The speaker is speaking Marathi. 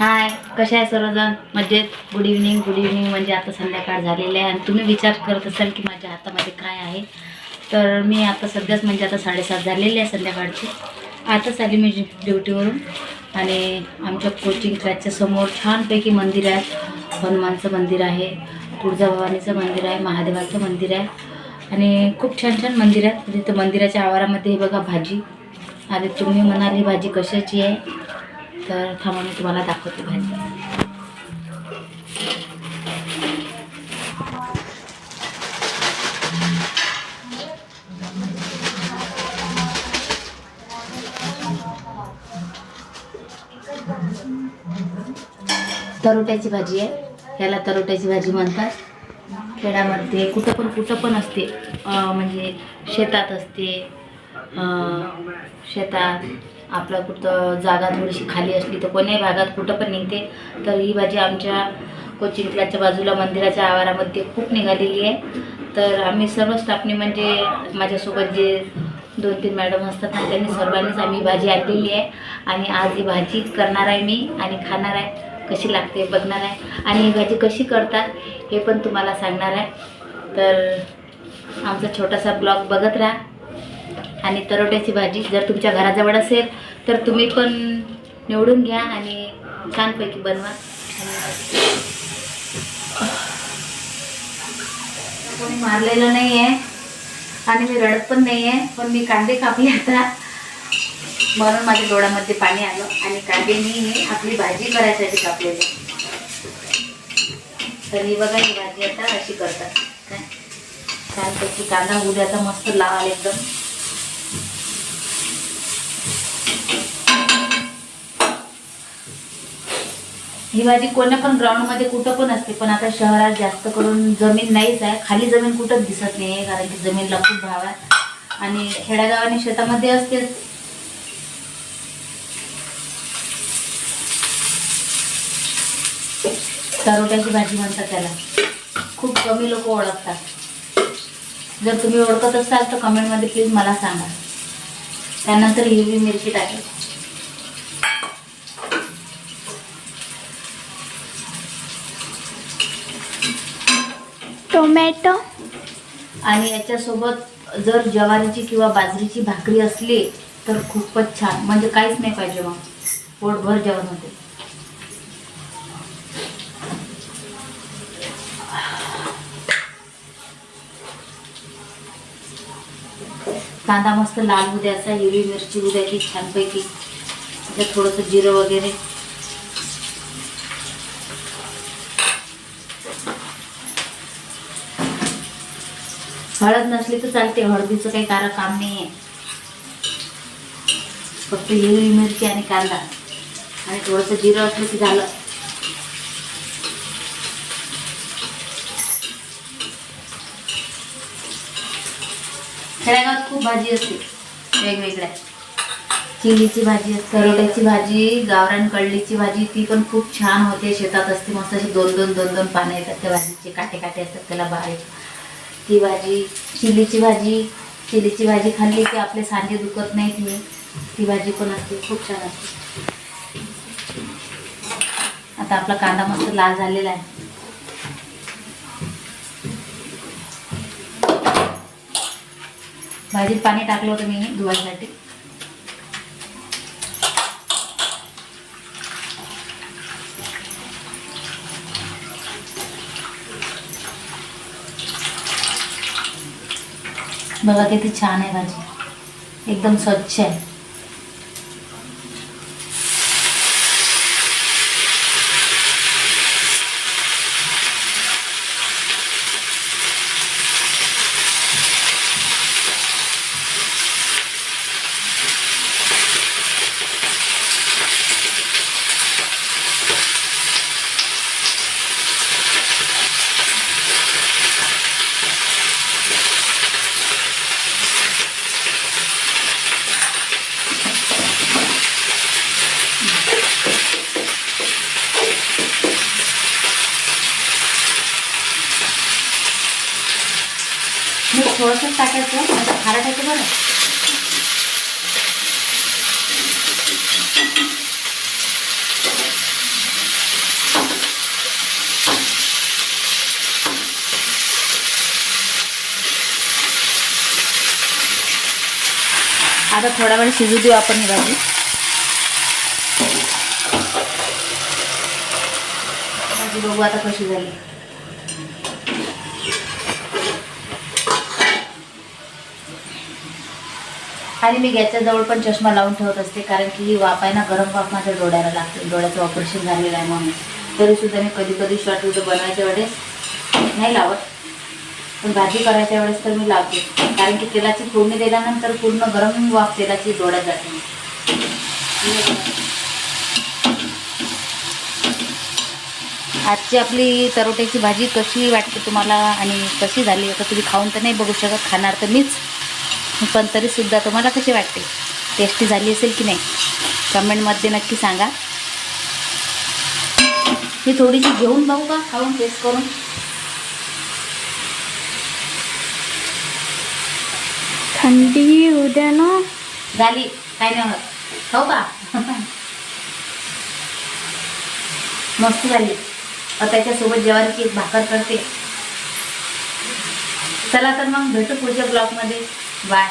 हाय कशा आहे सर्वजण? मजेत? गुड इव्हनिंग गुड इव्हनिंग म्हणजे आता संध्याकाळ झालेली आहे आणि तुम्ही विचार करत असाल की माझ्या हातामध्ये काय आहे. तर मी आता सध्याच म्हणजे आता साडेसात झालेली आहे संध्याकाळची. आताच आली मी ड्युटीवरून. आणि आमच्या कोचिंग क्लासच्या समोर छानपैकी मंदिर आहे. हनुमानचं मंदिर आहे तुळजाभवानीचं मंदिर आहे महादेवाचं मंदिर आहे. आणि खूप छान छान मंदिर आहेत. तिथं मंदिराच्या आवारामध्ये बघा भाजी. आणि तुम्ही म्हणाल ही भाजी कशाची आहे? तर थांबा मी तुम्हाला दाखवते भाजी तरोट्याची भाजी आहे. याला तरोट्याची भाजी म्हणतात. खेड्यामध्ये कुठं पण कुठं पण असते. म्हणजे शेतात असते. शेतात आपलं कुठं जागा थोडीशी खाली असली तर कोण्याही भागात कुठं पण निघते. तर ही भाजी आमच्या कोचिंग बाजूला मंदिराच्या आवारामध्ये खूप निघालेली आहे. तर आम्ही सर्व स्टाफने म्हणजे माझ्यासोबत जे दोन तीन मॅडम असतात ना त्यांनी सर्वांनीच आम्ही भाजी आणलेली आहे. आणि आज ही भाजी करणार आहे मी आणि खाणार आहे. कशी लागते बघणार आहे. आणि ही भाजी कशी करतात हे पण तुम्हाला सांगणार आहे. तर आमचा छोटासा ब्लॉग बघत राहा. आणि तरोट्याची भाजी जर तुमच्या घराजवळ असेल तर तुम्ही पण निवडून घ्या आणि छानपैकी बनवा. कोणी मारलेलं नाही आहे आणि मी रडत पण नाही आहे पण मी कांदे कापले आता. म्हणून माझ्या डोळ्यामध्ये पाणी आलं आणि कांदे मी आपली भाजी करायसाठी कापलेली. तर ही बघा ही भाजी आता अशी करतात. काय? छानपैकी कांदा उद्याचा मस्त लावाल एकदम. ही भाजी कोण्या पण ग्राउंडमध्ये कुठं पण असते पण आता शहरात जास्त करून जमीन नाहीच आहे. खाली जमीन कुठंच दिसत नाही आहे कारण की जमीनला खूप भाव आहे. आणि खेड्यागावाने शेतामध्ये असते. तरोट्याची भाजी म्हणतात त्याला. खूप कमी लोक ओळखतात. जर तुम्ही ओळखत असाल तर कमेंटमध्ये प्लीज मला सांगा. त्यानंतर हिरवी मिरची टाकेल. टोमॅटो. आणि याच्यासोबत जर ज्वारीची किंवा बाजरीची भाकरी असली तर खूपच छान. म्हणजे काहीच नाही पाहिजे मग. पोटभर जेवण होते. कांदा मस्त लाल होऊ द्यायचा हिरवी मिरची होऊ द्यायची छानपैकी. त्याच्यात थोडंसं जिरं वगैरे. हळद नसली तर चालते हळदीचं काही कारण काम नाही आहे फक्त हिरवी मिरची आणि कांदा. आणि थोडंसं जिरं असलं की झालं. खेड्यागावात खूप भाजी असते. वेगवेगळ्या. चिलीची भाजी असते करोट्याची भाजी गावरान कळलीची भाजी ती पण खूप छान होते. शेतात असते मस्त अशी दोन दोन दोन दोन पानं येतात त्या भाजीचे. काटे काटे असतात त्याला बारीक. ती भाजी चिलीची भाजी चिलीची भाजी खाल्ली की आपले सांजे दुखत नाहीत मी. ती भाजी पण असते खूप छान असते. आता आपला कांदा मस्त लाल झालेला आहे. भाजीत पाणी टाकलं होतं मी धुवायसाठी बघा किती छान आहे भाजी. एकदम स्वच्छ आहे. একটু সরষের টাকার পর ভাড়া आता थोडा वेळ शिजू देऊ आपण ही भाजी भाजी बघू आता कशी झाली आणि मी गॅसच्या जवळ पण चष्मा लावून ठेवत असते कारण की ही वाफ आहे ना गरम वाफ माझ्या डोळ्याला लागते डोळ्याचं ऑपरेशन झालेलं आहे म्हणून. तरी सुद्धा मी कधी कधी शॉर्ट व्हिडिओ बनवायच्या वेळेस नाही लावत. पण भाजी करायच्या वेळेस तर मी लावते कारण की तेलाची फोडणी दिल्यानंतर पूर्ण गरम वाफ तेलाची डोळ्यात जाते. आजची आपली तरोट्याची भाजी कशी वाटते तुम्हाला आणि कशी झाली आता तुम्ही खाऊन तर नाही बघू शकत खाणार तर मीच. पण तरीसुद्धा तुम्हाला कशी वाटते? टेस्टी झाली असेल की नाही? कमेंटमध्ये नक्की सांगा. ही थोडीशी घेऊन बघू का? खाऊन टेस्ट करून? थंडी उद्या ना? झाली. काय नाही होत. खाऊ का? मस्त झाली. आता त्याच्यासोबत ज्वारीची एक भाकर करते. चला तर मग भेटू पुढच्या ब्लॉगमध्ये วัน